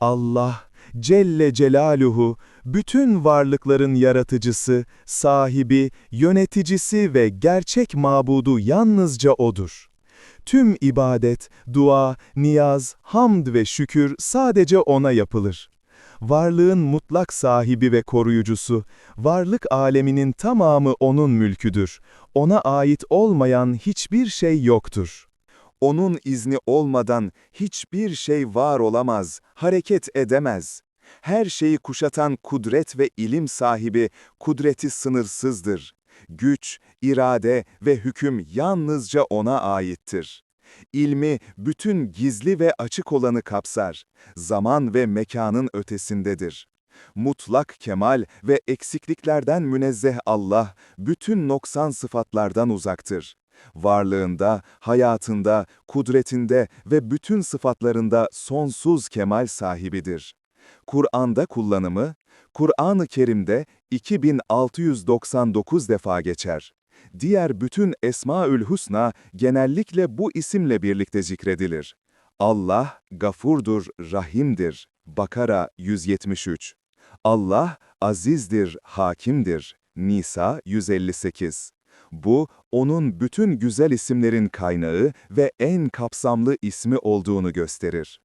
Allah, Celle Celaluhu, bütün varlıkların yaratıcısı, sahibi, yöneticisi ve gerçek mabudu yalnızca O'dur. Tüm ibadet, dua, niyaz, hamd ve şükür sadece O'na yapılır. Varlığın mutlak sahibi ve koruyucusu, varlık aleminin tamamı O'nun mülküdür. O'na ait olmayan hiçbir şey yoktur. Onun izni olmadan hiçbir şey var olamaz, hareket edemez. Her şeyi kuşatan kudret ve ilim sahibi, kudreti sınırsızdır. Güç, irade ve hüküm yalnızca O'na aittir. İlmi bütün gizli ve açık olanı kapsar. Zaman ve mekanın ötesindedir. Mutlak kemal ve eksikliklerden münezzeh Allah, bütün noksan sıfatlardan uzaktır. Varlığında, hayatında, kudretinde ve bütün sıfatlarında sonsuz kemal sahibidir. Kur'an'da kullanımı, Kur'an-ı Kerim'de 2699 defa geçer. Diğer bütün Esmaül Husna genellikle bu isimle birlikte zikredilir. Allah, gafurdur, rahimdir. Bakara 173 Allah, azizdir, hakimdir. Nisa 158 Bu, onun bütün güzel isimlerin kaynağı ve en kapsamlı ismi olduğunu gösterir.